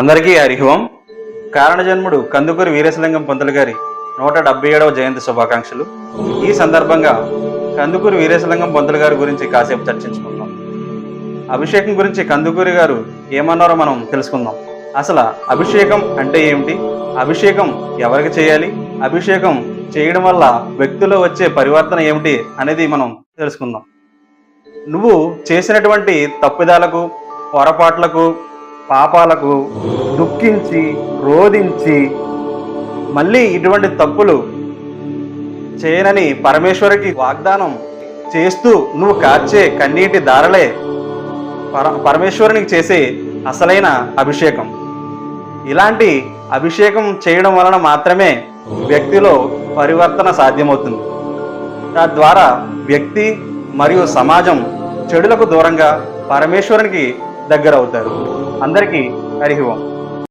అందరికీ హరిహోం కారణజన్ముడు కందుకూరి వీరేశలింగం పంతులు గారి నూట డెబ్బై ఏడవ జయంతి శుభాకాంక్షలు. ఈ సందర్భంగా కందుకూరి వీరేశలింగం పంతులు గారి గురించి కాసేపు చర్చించుకుందాం. అభిషేకం గురించి కందుకూరి గారు ఏమన్నారో మనం తెలుసుకుందాం. అసలు అభిషేకం అంటే ఏమిటి? అభిషేకం ఎవరికి చేయాలి? అభిషేకం చేయడం వల్ల వ్యక్తిలో వచ్చే పరివర్తన ఏమిటి అనేది మనం తెలుసుకుందాం. నువ్వు చేసినటువంటి తప్పిదాలకు పొరపాట్లకు పాపాలకు దుఃఖించి రోధించి మళ్ళీ ఇటువంటి తప్పులు చేయనని పరమేశ్వరికి వాగ్దానం చేస్తూ నువ్వు కార్చే కన్నీటి దారలే పర పరమేశ్వరునికి చేసే అసలైన అభిషేకం. ఇలాంటి అభిషేకం చేయడం వలన మాత్రమే వ్యక్తిలో పరివర్తన సాధ్యమవుతుంది. తద్వారా వ్యక్తి మరియు సమాజం చెడులకు దూరంగా పరమేశ్వరునికి దగ్గర అవుతారు అందరికీ హరి ఓం